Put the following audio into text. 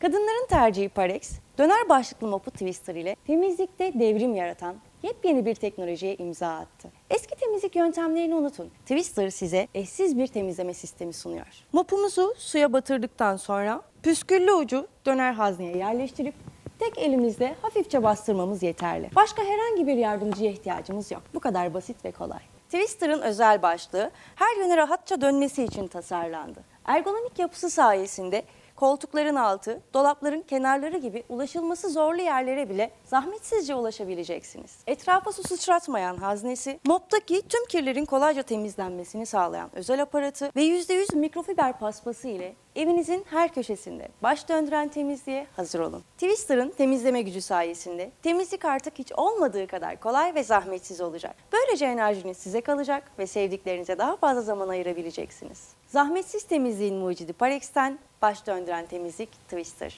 Kadınların tercihi Parex, döner başlıklı mopu Twister ile temizlikte devrim yaratan yepyeni bir teknolojiye imza attı. Eski temizlik yöntemlerini unutun. Twister size eşsiz bir temizleme sistemi sunuyor. Mopumuzu suya batırdıktan sonra püsküllü ucu döner hazneye yerleştirip tek elimizle hafifçe bastırmamız yeterli. Başka herhangi bir yardımcıya ihtiyacımız yok. Bu kadar basit ve kolay. Twister'ın özel başlığı her yöne rahatça dönmesi için tasarlandı. Ergonomik yapısı sayesinde koltukların altı, dolapların kenarları gibi ulaşılması zorlu yerlere bile zahmetsizce ulaşabileceksiniz. Etrafa su sıçratmayan haznesi, moptaki tüm kirlerin kolayca temizlenmesini sağlayan özel aparatı ve %100 mikrofiber paspası ile evinizin her köşesinde baş döndüren temizliğe hazır olun. Twister'ın temizleme gücü sayesinde temizlik artık hiç olmadığı kadar kolay ve zahmetsiz olacak. Böylece enerjiniz size kalacak ve sevdiklerinize daha fazla zaman ayırabileceksiniz. Zahmetsiz temizliğin mucidi Parex'ten baş döndüren temizlik Twister.